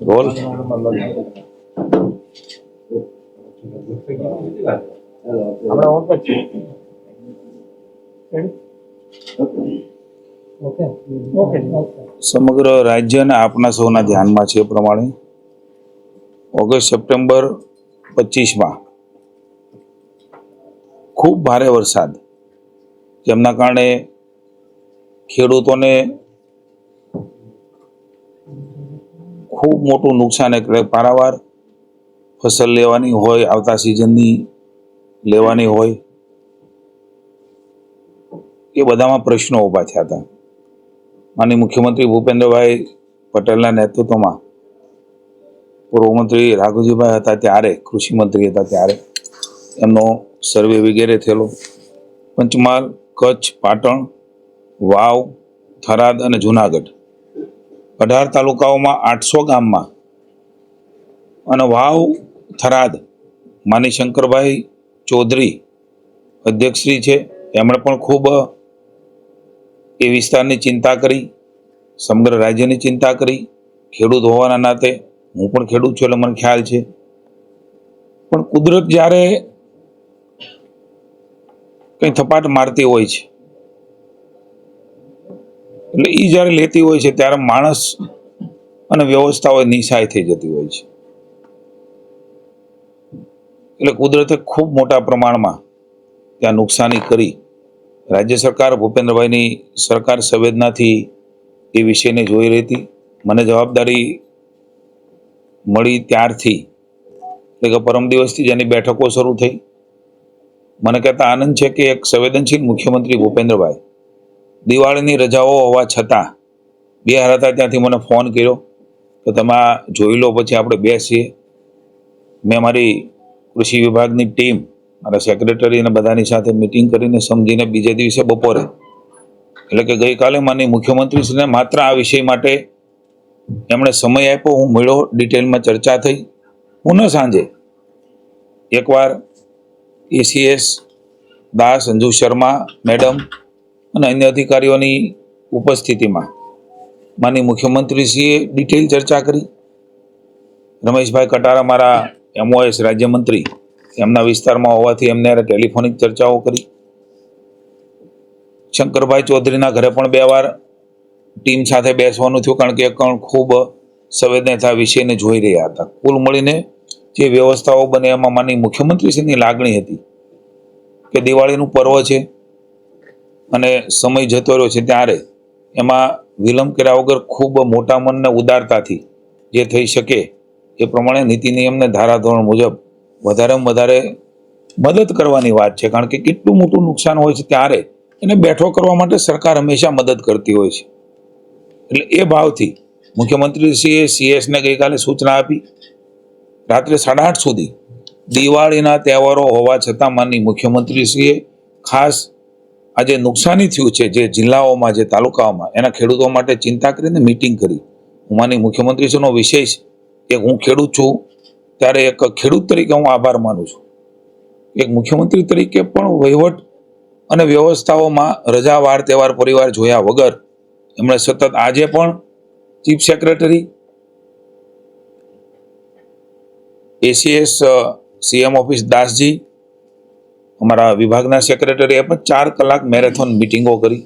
Role આપણે સમગ્ર રાજ્ય અને આપના સૌના ધ્યાનમાં છે એ પ્રમાણે ઓગસ્ટ સપ્ટેમ્બર પચીસમાં ખૂબ ભારે વરસાદ જેમના કારણે ખેડૂતોને ખૂબ મોટું નુકસાન એટલે પારાવાર ફસલ લેવાની હોય, આવતા સિઝનની લેવાની હોય. એ બધામાં પ્રશ્નો ઊભા થયા હતા. માનનીય મુખ્યમંત્રી ભૂપેન્દ્રભાઈ પટેલના નેતૃત્વમાં પૂર્વ મંત્રી રાઘુજીભાઈ હતા ત્યારે કૃષિ મંત્રી હતા ત્યારે એમનો સર્વે વગેરે થયેલો. પંચમહાલ કચ્છ, પાટણ, વાવ, થરાદ અને જુનાગઢ. અઢાર તાલુકાઓમાં આઠસો ગામમાં. અને વાવ, થરાદ, માની શંકરભાઈ ચૌધરી અધ્યક્ષશ્રી છે. એમણે પણ ખૂબ એ વિસ્તારની ચિંતા કરી, સમગ્ર રાજ્યની ચિંતા કરી. ખેડૂત હોવાના નાતે હું પણ ખેડૂત છું એટલે મને ખ્યાલ છે. પણ કુદરત જ્યારે કંઈ થપાટ મારતી હોય છે. એટલે એ જ્યારે લેતી હોય છે ત્યારે માણસ અને વ્યવસ્થાઓ નિશાય થઈ જતી હોય છે. એટલે કુદરતે ખૂબ મોટા પ્રમાણમાં ત્યાં નુકસાની કરી. રાજ્ય સરકાર ભૂપેન્દ્રભાઈની સરકાર સંવેદનાથી એ વિષયને જોઈ રહી હતી મને જવાબદારી મળી ત્યારથી. એટલે કે પરમ દિવસથી જેની બેઠકો શરૂ થઈ. મને કહેતા આનંદ છે કે એક સંવેદનશીલ મુખ્યમંત્રી ભૂપેન્દ્રભાઈ. દિવાળીની રજાઓ હોવા છતાં બિહાર હતા ત્યાંથી મને ફોન કર્યો કે તમે આ જોઈ લો પછી આપણે બેસીએ. મેં મારી કૃષિ વિભાગની ટીમ, મારા સેક્રેટરી અને બધાની સાથે મિટિંગ કરીને સમજીને બીજે દિવસે બપોરે, એટલે કે ગઈકાલે માની મુખ્યમંત્રીશ્રીને માત્ર આ વિષય માટે એમણે સમય આપ્યો, હું મળ્યો ડિટેલમાં ચર્ચા થઈ. પુનઃ સાંજે એકવાર એસીએસ, દાસ અંજુ શર્મા, મેડમ અને અન્ય અધિકારીઓની ઉપસ્થિતિમાં માની મુખ્યમંત્રીશ્રીએ ડિટેલ ચર્ચા કરી. રમેશભાઈ કટારા મારા એમઓએસ રાજ્યમંત્રી, એમના વિસ્તારમાં હોવાથી એમને ટેલિફોનિક ચર્ચાઓ કરી. શંકરભાઈ ચૌધરીના ઘરે પણ બે વાર ટીમ સાથે બેસવાનું થયું કારણ કે પણ ખૂબ સંવેદનતા વિષયને જોઈ રહ્યા હતા. કુલ મળીને જે વ્યવસ્થાઓ બને એમાં માની મુખ્યમંત્રીશ્રીની લાગણી હતી કે દિવાળીનું પર્વ છે અને સમય જતો રહ્યો છે ત્યારે એમાં વિલંબ કર્યા વગર ખૂબ મોટા મનને ઉદારતાથી જે થઈ શકે એ પ્રમાણે નીતિ નિયમને ધારાધોરણ મુજબ વધારેમાં વધારે મદદ કરવાની વાત છે. કારણ કે કેટલું મોટું નુકસાન હોય છે ત્યારે એને બેઠો કરવા માટે સરકાર હંમેશા મદદ કરતી હોય છે. એટલે એ ભાવથી મુખ્યમંત્રીશ્રીએ સીએસને ગઈકાલે સૂચના આપી રાત્રે સાડા આઠ સુધી દિવાળીના તહેવારો હોવા છતાં માનની મુખ્યમંત્રીશ્રીએ ખાસ આ જે નુકસાની થયું છે જે જિલ્લાઓમાં, જે તાલુકાઓમાં, એના ખેડૂતો માટે ચિંતા કરીને મિટિંગ કરી. હું માની મુખ્યમંત્રીશ્રીનો વિશેષ એક હું ખેડૂત છું, ત્યારે એક ખેડૂત તરીકે હું આભાર માનું છું. એક મુખ્યમંત્રી તરીકે પણ વહીવટ અને વ્યવસ્થાઓમાં રજા, વાર, તહેવાર, પરિવાર જોયા વગર એમણે સતત આજે પણ chief secretary ACS CM office દાસજી, અમારા વિભાગના સેક્રેટરીએ પણ ચાર કલાક મેરેથોન મિટિંગો કરી.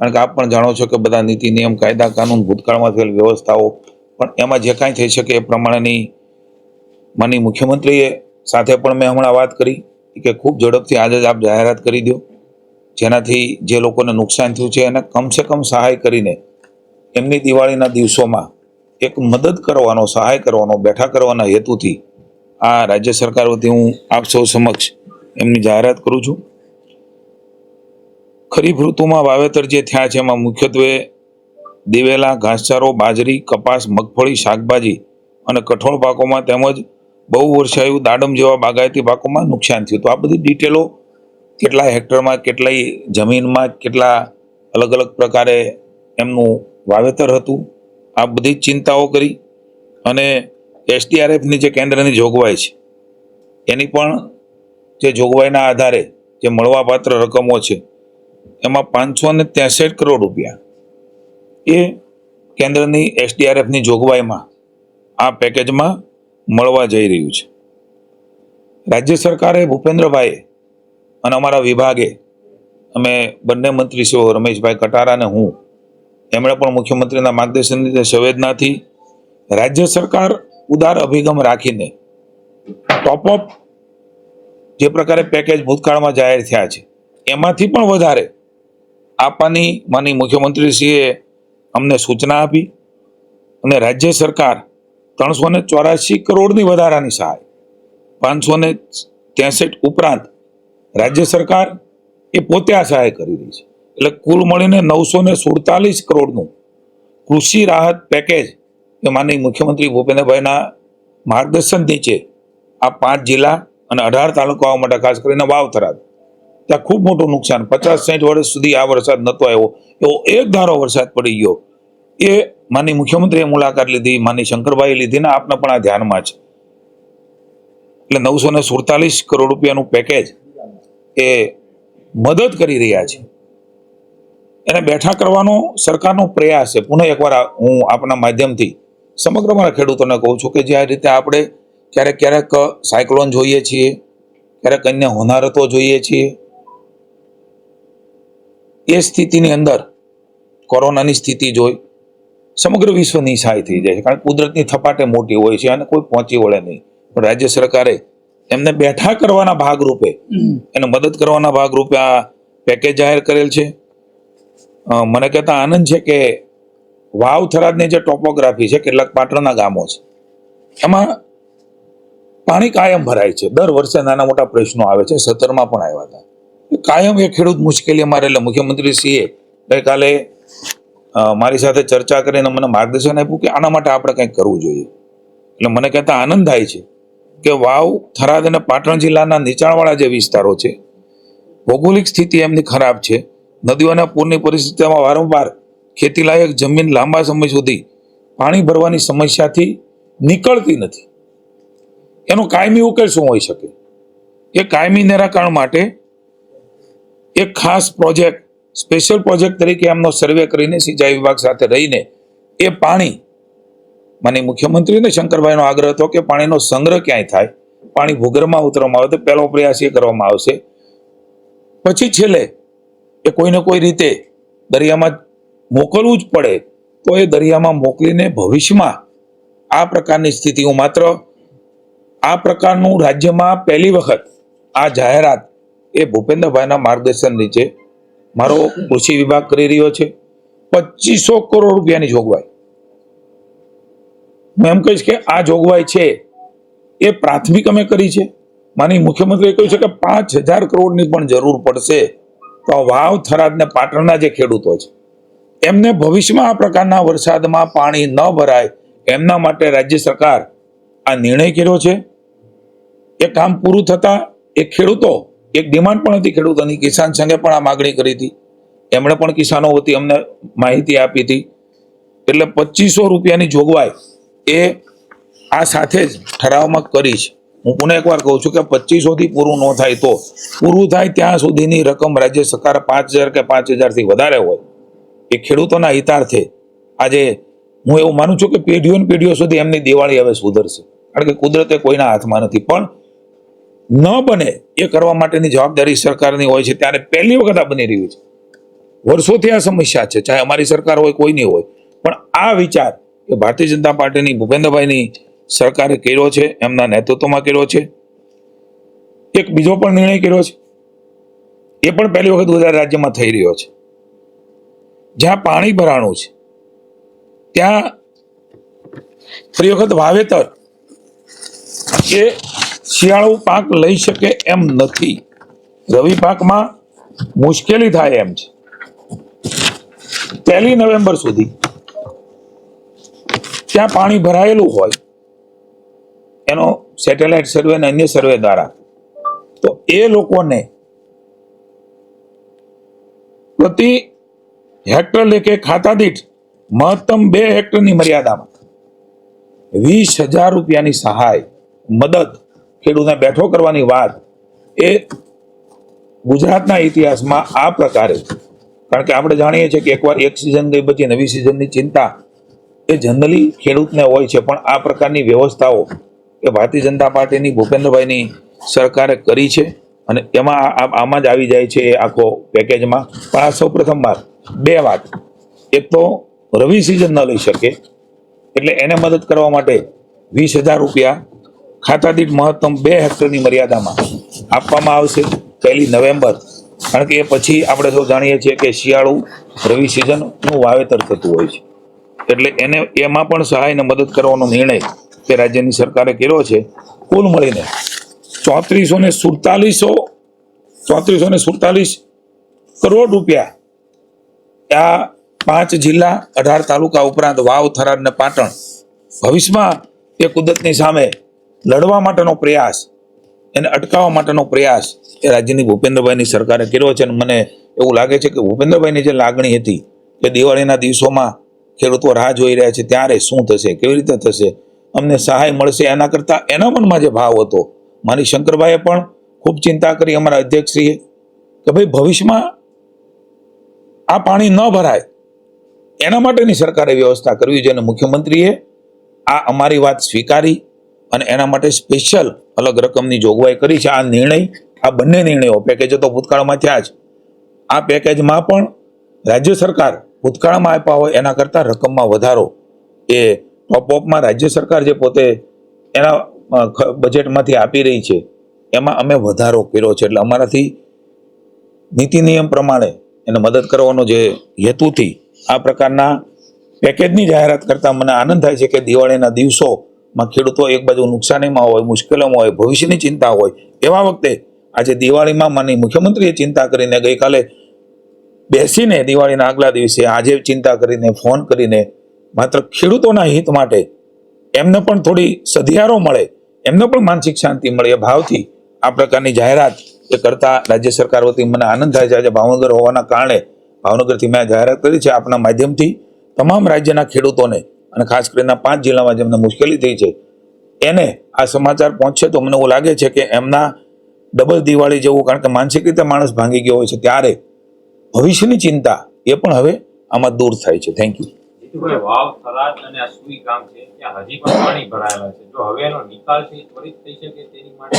કારણ કે આપ પણ જાણો છો કે બધા નીતિ નિયમ, કાયદા, કાનૂન, ભૂતકાળમાં થયેલ વ્યવસ્થાઓ, પણ એમાં જે કાંઈ થઈ શકે એ પ્રમાણેની માની મુખ્યમંત્રીએ સાથે પણ મેં હમણાં વાત કરી કે ખૂબ ઝડપથી આજે જ આપ જાહેરાત કરી દો. જેનાથી જે લોકોને નુકસાન થયું છે એને કમસે કમ સહાય કરીને એમની દિવાળીના દિવસોમાં એક મદદ કરવાનો, સહાય કરવાનો, બેઠા કરવાના હેતુથી આ રાજ્ય સરકાર વતી હું આપ સૌ સમક્ષ એમની જાહેરાત કરું છું. ખરીફ ઋતુમાં વાવેતર જે થયા છે એમાં મુખ્યત્વે દિવેલા ઘાસચારો, બાજરી, કપાસ, મગફળી, શાકભાજી અને કઠોળ પાકોમાં તેમજ બહુ વર્ષાયુ દાડમ જેવા બાગાયતી પાકોમાં નુકસાન થયું. તો આ બધી ડિટેલો કેટલા હેક્ટરમાં, કેટલાય જમીનમાં, કેટલા અલગ અલગ પ્રકારે એમનું વાવેતર હતું, આ બધી ચિંતાઓ કરી અને એસડીઆરએફની જે કેન્દ્રની જોગવાઈ છે, એની પણ જે જોગવાઈના આધારે જે મળવાપાત્ર રકમો છે, એમાં પાંચસો ને ત્રેસઠ કરોડ રૂપિયા એ કેન્દ્રની એસડીઆરએફની જોગવાઈમાં આ પેકેજમાં મળવા જઈ રહ્યું છે. રાજ્ય સરકારે ભૂપેન્દ્રભાઈએ અને અમારા વિભાગે, અમે બંને મંત્રીશ્રીઓ રમેશભાઈ કટારા અને હું, એમણે પણ મુખ્યમંત્રીના માર્ગદર્શન રીતે સંવેદનાથી રાજ્ય સરકાર ઉદાર અભિગમ રાખીને ટોપઅપ જે પ્રકારે પેકેજ ભૂતકાળમાં જાહેર થયા છે, એમાંથી પણ વધારે આપવાની માની મુખ્યમંત્રીશ્રીએ અમને સૂચના આપી અને રાજ્ય સરકાર ત્રણસો ને ચોરાશી કરોડની વધારાની સહાય, પાંચસો ને ત્રેસઠ ઉપરાંત રાજ્ય સરકાર એ પોતે આ સહાય કરી રહી છે. એટલે કુલ મળીને નવસો ને સુડતાલીસ કરોડનું કૃષિ રાહત પેકેજ એ માનનીય મુખ્યમંત્રી ભૂપેન્દ્રભાઈના માર્ગદર્શન નીચે આ પાંચ જિલ્લા અને અઢાર તાલુકાઓ માટે ખાસ કરીને વાવ થરાદ ત્યાં ખૂબ મોટું નુકસાન, પચાસ સાઠ વર્ષ સુધી આ વરસાદ નહોતો આવ્યો. એવો એક ધારો વરસાદ પડી ગયો. એ માની મુખ્યમંત્રીએ મુલાકાત લીધી માની શંકરભાઈ લીધી ને આપને પણ આ ધ્યાનમાં છે. એટલે નવસો ને સુડતાલીસ કરોડ રૂપિયાનું પેકેજ એ મદદ કરી રહ્યા છે. એને બેઠા કરવાનો સરકારનો પ્રયાસ છે. પુનઃ એકવાર હું આપના માધ્યમથી સમગ્ર મારા ખેડૂતોને કહું છું કે જે આ રીતે આપણે ક્યારેક ક્યારેક સાયક્લોન જોઈએ છીએ, ક્યારેક અન્ય હોનારતો જોઈએ છીએ. એ સ્થિતિની અંદર કોરોનાની સ્થિતિ જોઈ સમગ્ર વિશ્વ નિશાય થઈ જાય છે, કારણ કે કુદરતની થપાટે મોટી હોય છે અને કોઈ પહોંચી વળે નહીં. પણ રાજ્ય સરકારે એમને બેઠા કરવાના ભાગરૂપે, એને મદદ કરવાના ભાગરૂપે આ પેકેજ જાહેર કરેલ છે. મને કહેતા આનંદ છે કે વાવ થરાદની જે ટોપોગ્રાફી છે, કેટલાક પાટણના ગામો છે, એમાં પાણી કાયમ ભરાય છે. દર વર્ષે નાના મોટા પ્રશ્નો આવે છે, સત્તરમાં પણ આવ્યા હતા. કાયમ એ ખેડૂત મુશ્કેલી અમારે એટલે મુખ્યમંત્રી શ્રીએ ગઈકાલે મારી સાથે ચર્ચા કરીને મને માર્ગદર્શન આપ્યું કે આના માટે આપણે કંઈક કરવું જોઈએ. એટલે મને કહેતા આનંદ થાય છે કે વાવ થરાદ અને પાટણ જિલ્લાના નીચાણવાળા જે વિસ્તારો છે, ભૌગોલિક સ્થિતિ એમની ખરાબ છે. નદીઓના પૂરની પરિસ્થિતિમાં વારંવાર ખેતીલાયક જમીન લાંબા સમય સુધી પાણી ભરવાની સમસ્યાથી નીકળતી નથી. એનો કાયમી ઉકેલ શું હોઈ શકે? એ કાયમી નિરાકરણ માટે એક ખાસ પ્રોજેક્ટ, સ્પેશિયલ પ્રોજેક્ટ તરીકે એમનો સર્વે કરીને સિંચાઈ વિભાગ સાથે રહીને એ પાણી માની મુખ્યમંત્રીને શંકરભાઈનો આગ્રહ હતો કે પાણીનો સંગ્રહ ક્યાંય થાય? પાણી ભૂગર્ભમાં ઉતરવામાં આવે તો પહેલો પ્રયાસ એ કરવામાં આવશે. પછી છેલ્લે એ કોઈને કોઈ રીતે દરિયામાં મોકલવું જ પડે, તો એ દરિયામાં મોકલીને ભવિષ્યમાં આ પ્રકારની સ્થિતિ હું માત્ર આ પ્રકારનું રાજ્યમાં પહેલી વખત આ જાહેરાત એ ભૂપેન્દ્રભાઈના માર્ગદર્શન નીચે મારો કૃષિ વિભાગ કરી રહ્યો છે. પચીસો કરોડ રૂપિયાની જોગવાઈ. હું એમ કહીશ કે આ જોગવાઈ છે એ પ્રાથમિક અમે કરી છે. માની મુખ્યમંત્રીએ કહ્યું છે કે પાંચ હજાર કરોડની પણ જરૂર પડશે. તો વાવ થરાદ ને પાટણના જે ખેડૂતો છે એમને ભવિષ્યમાં આ પ્રકારના વરસાદમાં પાણી ન ભરાય એમના માટે રાજ્ય સરકાર આ નિર્ણય કર્યો છે. એ કામ પૂરું થતાં એ ખેડૂતો, એક ડિમાન્ડ પણ હતી ખેડૂતોની, કિસાન સંઘે પણ આ માગણી કરી હતી. એમણે પણ કિસાનો વતી અમને માહિતી આપી હતી. એટલે પચીસો રૂપિયાની જોગવાઈ એ આ સાથે જ ઠરાવમાં કરી છે. હું પુનઃ એકવાર કહું છું કે પચીસોથી પૂરું ન થાય તો, પૂરું થાય ત્યાં સુધીની રકમ રાજ્ય સરકાર પાંચ હજાર કે પાંચ હજારથી વધારે હોય. એ ખેડૂતોના હિતાર્થે આજે હું એવું માનું છું કે પેઢીઓ ને પેઢીઓ સુધી એમની દિવાળી હવે સુધરશે. કારણ કે કુદરતે કોઈના હાથમાં નથી. પણ ન બને એ કરવા માટેની જવાબદારી સરકારની હોય છે. ત્યારે પહેલી વખત આ બની રહ્યું છે. વર્ષોથી આ સમસ્યા છે. ચાહે અમારી સરકાર હોય કોઈની હોય. પણ આ વિચાર એ ભારતીય જનતા પાર્ટીની, ભૂપેન્દ્રભાઈની સરકારે કર્યો છે, એમના નેતૃત્વમાં કર્યો છે. એક બીજો પણ નિર્ણય કર્યો છે. એ પણ પહેલી વખત ગુજરાત રાજ્યમાં થઈ રહ્યો છે. જ્યાં પાણી ભરાણું છે. ત્યાં ફરી વખત વાવેતર એ શિયાળુ પાક લઈ શકે એમ નથી. રવિ પાકમાં મુશ્કેલી થાય એમ છે. પહેલી નવેમ્બર સુધી ત્યાં પાણી ભરાયેલું હોય, એનો સેટેલાઇટ સર્વે અને અન્ય સર્વે દ્વારા, તો એ લોકોને પ્રતિ હેક્ટર લેખે ખાતા દીઠ મહત્તમ બે હેક્ટરની મર્યાદામાં વીસ હજાર રૂપિયાની સહાય, મદદ, ખેડૂતને બેઠો કરવાની વાત એ ગુજરાતના ઇતિહાસમાં આ પ્રકારે કારણ કે આપણે જાણીએ છીએ કે એકવાર એક સિઝન ગઈ પછી નવી સિઝનની ચિંતા એ જનરલી ખેડૂતને હોય છે. પણ આ પ્રકારની વ્યવસ્થાઓ એ ભારતીય જનતા પાર્ટીની, ભૂપેન્દ્રભાઈની સરકારે કરી છે અને એમાં આમાં જ આવી જાય છે એ આખો પેકેજમાં પણ આ સૌ પ્રથમવાર બે વાત. એક તો રવિ સિઝન ન લઈ શકે, એટલે એને મદદ કરવા માટે વીસ હજાર રૂપિયા ખાતા દીઠ મહત્તમ બે હેક્ટરની મર્યાદામાં આપવામાં આવશે પહેલી નવેમ્બર. કારણ કે એ પછી આપણે સૌ જાણીએ છીએ કે શિયાળુ રવિ સિઝનનું વાવેતર થતું હોય છે. એટલે એને, એમાં પણ સહાયને મદદ કરવાનો નિર્ણય તે રાજ્યની સરકારે કર્યો છે. કુલ મળીને ચોત્રીસો ને સુડતાલીસો, ચોત્રીસો ને સુડતાલીસ કરોડ રૂપિયા આ પાંચ જિલ્લા અઢાર તાલુકા ઉપરાંત વાવ, થરાદ ને પાટણ ભવિષ્યમાં એ કુદરતની સામે લડવા માટેનો પ્રયાસ એને અટકાવવા માટેનો પ્રયાસ એ રાજ્યની ભૂપેન્દ્રભાઈની સરકારે કર્યો છે અને મને એવું લાગે છે કે ભૂપેન્દ્રભાઈની જે લાગણી હતી કે દિવાળીના દિવસોમાં ખેડૂતો રાહ જોઈ રહ્યા છે ત્યારે શું થશે, કેવી રીતે થશે, અમને સહાય મળશે, એના કરતાં એના મનમાં જે ભાવ હતો, મારી શંકરભાઈએ પણ ખૂબ ચિંતા કરી અમારા અધ્યક્ષશ્રીએ કે ભાઈ ભવિષ્યમાં આ પાણી ન ભરાય. એના માટેની સરકારે વ્યવસ્થા કરવી જોઈએ અને મુખ્યમંત્રીએ આ અમારી વાત સ્વીકારી અને એના માટે સ્પેશિયલ અલગ રકમની જોગવાઈ કરી છે. આ નિર્ણય, આ બંને નિર્ણયો પેકેજો તો ભૂતકાળમાં થયા જ. આ પેકેજમાં પણ રાજ્ય સરકાર ભૂતકાળમાં આપ્યા હોય એના કરતાં રકમમાં વધારો એ ટોપઅપમાં રાજ્ય સરકાર જે પોતે એના બજેટમાંથી આપી રહી છે, એમાં અમે વધારો કર્યો છે. એટલે અમારાથી નીતિ નિયમ પ્રમાણે એને મદદ કરવાનો જે હેતુથી આ પ્રકારના પેકેજની જાહેરાત કરતાં મને આનંદ થાય છે કે દિવાળીના દિવસોમાં ખેડૂતો એક બાજુ નુકસાનીમાં હોય, મુશ્કેલીમાં હોય, ભવિષ્યની ચિંતા હોય, એવા વખતે આજે દિવાળીમાં માની મુખ્યમંત્રીએ ચિંતા કરીને ગઈકાલે બેસીને દિવાળીના આગલા દિવસે આજે ચિંતા કરીને, ફોન કરીને માત્ર ખેડૂતોના હિત માટે એમને પણ થોડી સધિયારો મળે, એમને પણ માનસિક શાંતિ મળે એ ભાવથી આ પ્રકારની જાહેરાત કરતા રાજ્ય સરકાર વતી મને આનંદ થાય છે. આજે ભાવનગર હોવાના કારણે ભાવનગરથી મેં જાહેરાત કરી છે આપના માધ્યમથી તમામ રાજ્યના ખેડૂતોને અને ખાસ કરીને પાંચ જિલ્લામાં જેમને મુશ્કેલી થઈ છે, એને આ સમાચાર પહોંચશે તો મને એવું લાગે છે કે એમના ડબલ દિવાળી જેવું, કારણ કે માનસિક રીતે માણસ ભાંગી ગયો હોય છે, ત્યારે ભવિષ્યની ચિંતા એ પણ હવે આમાં દૂર થાય છે. થેન્ક યુ જીતુભાઈ વાવ, થરાદ અને આ ગામ છે, ત્યાં હજી પણ પાણી ભરાયેલા છે. જો હવે નિકાલ છે ત્વરિત થઈ શકે તેની માટે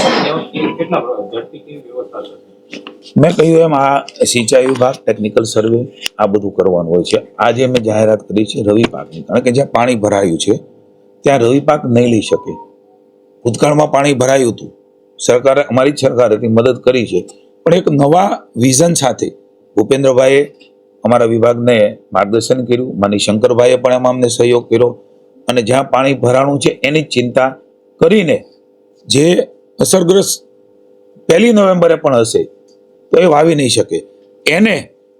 કેટલા ઝડપી કેવી વ્યવસ્થા થશે? મેં કહ્યું એમ, આ સિંચાઈ વિભાગ ટેકનિકલ સર્વે આ બધું કરવાનું હોય છે. આજે મેં જાહેરાત કરી છે રવિ પાકની. કારણ કે જ્યાં પાણી ભરાયું છે, ત્યાં રવિ પાક નહીં લઈ શકે. ભૂતકાળમાં પાણી ભરાયું હતું. સરકારે, અમારી જ સરકાર મદદ કરી છે. પણ એક નવા વિઝન સાથે ભૂપેન્દ્રભાઈએ અમારા વિભાગને માર્ગદર્શન કર્યું. માની શંકરભાઈએ પણ એમાં અમને સહયોગ કર્યો. અને જ્યાં પાણી ભરાણું છે એની ચિંતા કરીને જે અસરગ્રસ્ત પહેલી નવેમ્બરે પણ હશે, તો એ વાવી નહીં શકે. એને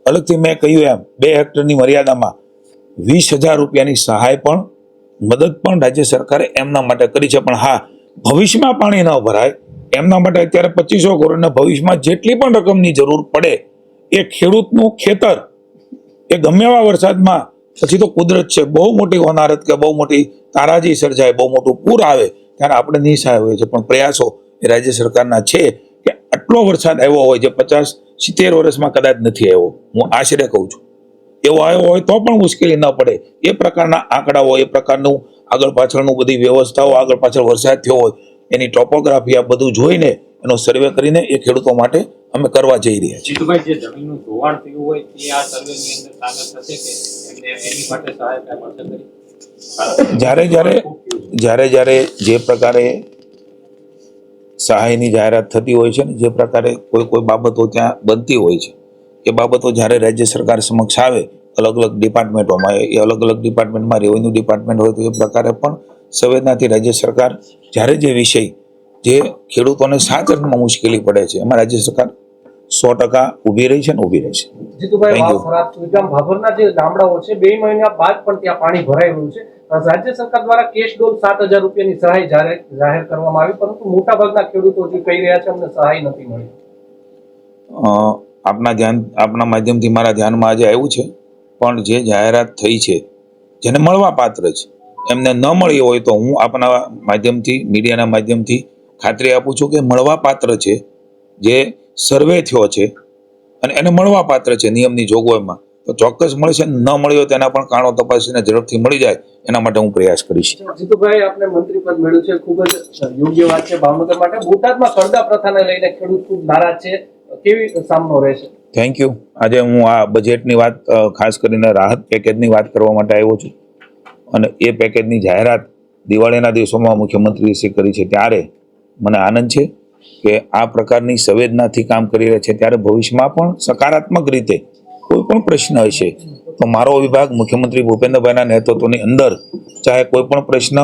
અલગથી મેં કહ્યું એમ, બે હેક્ટરની મર્યાદામાં વીસ હજાર રૂપિયાની સહાય પણ, મદદ પણ રાજ્ય સરકારે એમના માટે કરી છે. પણ હા, ભવિષ્યમાં પાણી ન ભરાય, એમના માટે અત્યારે પચીસો કરોડના ભવિષ્યમાં જેટલી પણ રકમની જરૂર પડે, એ ખેડૂતનું ખેતર એ ગમે એવા વરસાદમાં, પછી તો કુદરત છે, બહુ મોટી હોનારત કે બહુ મોટી તારાજી સર્જાય, બહુ મોટું પૂર આવે, ત્યારે આપણે નિસહાય હોય છે પણ પ્રયાસો એ રાજ્ય સરકારના છે કે આટલો વરસાદ આવ્યો હોય જે પચાસ સિત્તેર વર્ષમાં કદાચ નથી આવ્યો. હું આશરે કહું છું. એવો આવ્યો હોય તો પણ મુશ્કેલી ન પડે. એ પ્રકારના આંકડાઓ, એ પ્રકારનું આગળ પાછળનું બધી વ્યવસ્થાઓ, આગળ પાછળ વરસાદ થયો હોય, એની ટોપોગ્રાફી આ બધું જોઈને એનો સર્વે કરીને એ ખેડૂતો માટે અમે કરવા જઈ રહ્યા છીએ જ્યારે જ્યારે. જ્યારે જ્યારે જે પ્રકારે સહાયની જાહેરાત થતી હોય છે ને જે પ્રકારે કોઈ કોઈ બાબતો ત્યાં બનતી હોય છે એ બાબતો જ્યારે રાજ્ય સરકાર સમક્ષ આવે અલગ અલગ ડિપાર્ટમેન્ટોમાં એ અલગ અલગ ડિપાર્ટમેન્ટમાં રેવન્યુ ડિપાર્ટમેન્ટ હોય તો એ પ્રકારે પણ સંવેદનાથી રાજ્ય સરકાર જ્યારે જે વિષય જે ખેડૂતોને સાચરમાં મુશ્કેલી પડે છે એમાં રાજ્ય સરકાર સો ટકા ઊભી રહી છે ને ઊભી રહેશે ભાભરના જે ગામડાઓ છે બે મહિના બાદ પણ ત્યાં પાણી ભરાઈ રહ્યું છે. રાજ્ય સરકાર દ્વારા કેશ ડોલ સાત હજાર રૂપિયાની સહાય જાહેર કરવામાં આવી પરંતુ મોટાભાગના ખેડૂતો હજી કહી રહ્યા છે અમને સહાય નથી મળી. આપના ધ્યાન આપના માધ્યમથી મારા ધ્યાનમાં આજે આવ્યું છે પણ જે જાહેરાત થઈ છે જેને મળવા પાત્ર છે એમને ન મળી હોય તો હું આપના માધ્યમથી મીડિયાના માધ્યમથી ખાતરી આપું છું કે મળવા પાત્ર છે જે સર્વે થયો છે અને એને મળવા પાત્ર છે નિયમની જોગવાઈમાં. તો ચોક્કસ મળશે ન મળ્યો તેના પણ કારણો તપાસીને ઝડપથી મળી જાય. એના માટે હું પ્રયાસ કરીશ. જીતુભાઈ આપને મંત્રી પદ મળ્યું છે. ખૂબ જ યોગ્ય વાત છે ભાવનગર માટે. બોટાદમાં કરદા પ્રથાને લઈને ખેડૂત ખૂબ નારાજ છે. કેવી સામનો રહેશે? થેન્ક યુ આજે હું આ બજેટની વાત ખાસ કરીને રાહત પેકેજની વાત કરવા માટે આવ્યો છું. અને એ પેકેજની જાહેરાત દિવાળીના દિવસોમાં મુખ્યમંત્રીશ્રી કરી છે. ત્યારે મને આનંદ છે. કે આ પ્રકારની સંવેદનાથી કામ કરી રહ્યા છે, ત્યારે ભવિષ્યમાં પણ સકારાત્મક રીતે કોઈ પણ પ્રશ્ન હશે, તો મારો વિભાગ મુખ્યમંત્રી ભૂપેન્દ્રભાઈના નેતૃત્વની અંદર ચાહે કોઈ પણ પ્રશ્ન,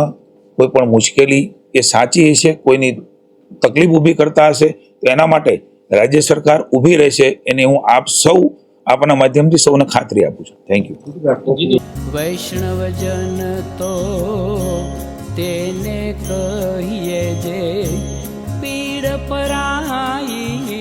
કોઈ પણ મુશ્કેલી એ સાચી હશે, કોઈની તકલીફ ઊભી કરતા હશે, તો એના માટે રાજ્ય સરકાર ઊભી રહેશે એની હું આપ સૌ આપના માધ્યમથી સૌને ખાતરી આપું છું. થેન્ક યુ વૈષ્ણવજન તો તેને કહીએ જે પીડ પરાઈ